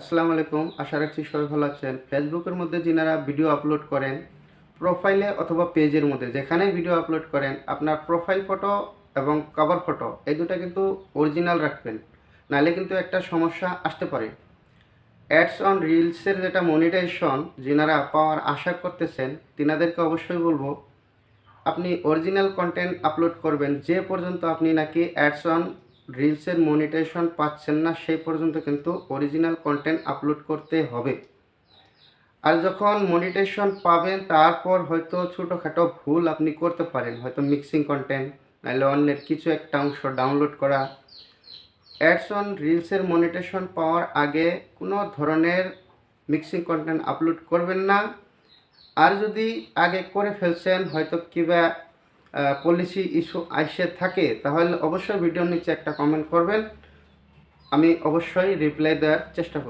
আসসালামু আলাইকুম। আশা রাখছি সবাই ভালো আছেন। ফেসবুকের মধ্যে যিনারা ভিডিও আপলোড করেন, প্রোফাইলে অথবা পেজের মধ্যে যেখানে ভিডিও আপলোড করেন, আপনার প্রোফাইল ফটো এবং কভার ফটো, এই দুটো কিন্তু অরিজিনাল রাখবেন। নাহলে কিন্তু একটা সমস্যা আসতে পারে। অ্যাডস অন রিলসের যেটা মনিটাইজেশন যিনারা পাওয়ার আশা করতেছেন, তিনাদেরকে অবশ্যই বলব, আপনি অরিজিনাল কন্টেন্ট আপলোড করবেন, যে পর্যন্ত আপনি নাকি অ্যাডস অন রিলসের মনিটাইজেশন পাচ্ছেন না, সেই পর্যন্ত কিন্তু অরিজিনাল কন্টেন্ট আপলোড করতে হবে। আর যখন মনিটাইজেশন পাবেন, তারপর হয়তো ছোটোখাটো ভুল আপনি করতে পারেন। হয়তো মিক্সিং কন্টেন্ট নাহলে অন্যের কিছু একটা অংশ ডাউনলোড করা। অ্যাডস অন রিলসের মনিটেশন পাওয়ার আগে কোনো ধরনের মিক্সিং কন্টেন্ট আপলোড করবেন না। আর যদি আগে করে ফেলছেন, হয়তো কিবা পলিসি ইস্যু আইসে থাকে, তাহলে অবশ্যই ভিডিওর নিচে একটা কমেন্ট করবেন। আমি অবশ্যই রিপ্লাই দেওয়ার চেষ্টা করব।